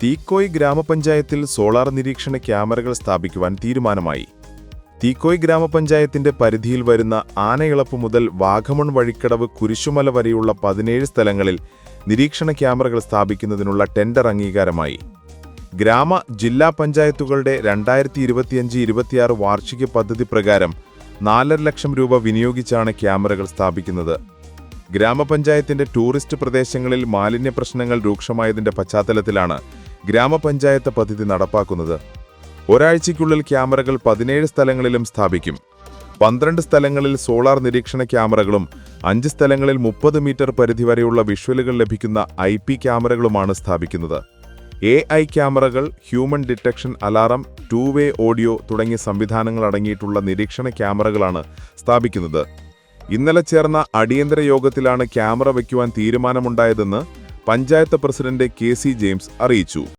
തീക്കോയ് ഗ്രാമപഞ്ചായത്തിൽ സോളാർ നിരീക്ഷണ ക്യാമറകൾ സ്ഥാപിക്കുവാൻ തീരുമാനമായി. തീക്കോയ് ഗ്രാമപഞ്ചായത്തിന്റെ പരിധിയിൽ വരുന്ന ആനയിളപ്പ് മുതൽ വാഗമൺ വഴിക്കടവ് കുരിശുമല വരെയുള്ള പതിനേഴ് സ്ഥലങ്ങളിൽ നിരീക്ഷണ ക്യാമറകൾ സ്ഥാപിക്കുന്നതിനുള്ള ടെൻഡർ അംഗീകാരമായി. ഗ്രാമ ജില്ലാ പഞ്ചായത്തുകളുടെ രണ്ടായിരത്തി ഇരുപത്തിയഞ്ച് ഇരുപത്തിയാറ് വാർഷിക പദ്ധതി പ്രകാരം നാലര ലക്ഷം രൂപ വിനിയോഗിച്ചാണ് ക്യാമറകൾ സ്ഥാപിക്കുന്നത്. ഗ്രാമപഞ്ചായത്തിന്റെ ടൂറിസ്റ്റ് പ്രദേശങ്ങളിൽ മാലിന്യ പ്രശ്നങ്ങൾ രൂക്ഷമായതിന്റെ പശ്ചാത്തലത്തിലാണ് ഗ്രാമപഞ്ചായത്ത് പദ്ധതി നടപ്പാക്കുന്നത് ഒരാഴ്ചയ്ക്കുള്ളിൽ ക്യാമറകൾ പതിനേഴ് സ്ഥലങ്ങളിലും സ്ഥാപിക്കും. പന്ത്രണ്ട് സ്ഥലങ്ങളിൽ സോളാർ നിരീക്ഷണ ക്യാമറകളും അഞ്ച് സ്ഥലങ്ങളിൽ മുപ്പത് മീറ്റർ പരിധി വരെയുള്ള വിഷ്വലുകൾ ലഭിക്കുന്ന ഐ പി ക്യാമറകളുമാണ് സ്ഥാപിക്കുന്നത്. എ ഐ ക്യാമറകൾ human detection alarm two way audio തുടങ്ങിയ സംവിധാനങ്ങൾ അടങ്ങിയിട്ടുള്ള നിരീക്ഷണ ക്യാമറകളാണ് സ്ഥാപിക്കുന്നത്. ഇന്നലെ ചേർന്ന അടിയന്തര യോഗത്തിലാണ് ക്യാമറ വയ്ക്കുവാൻ തീരുമാനമുണ്ടായതെന്ന് panchayat president K C James അറിയിച്ചു.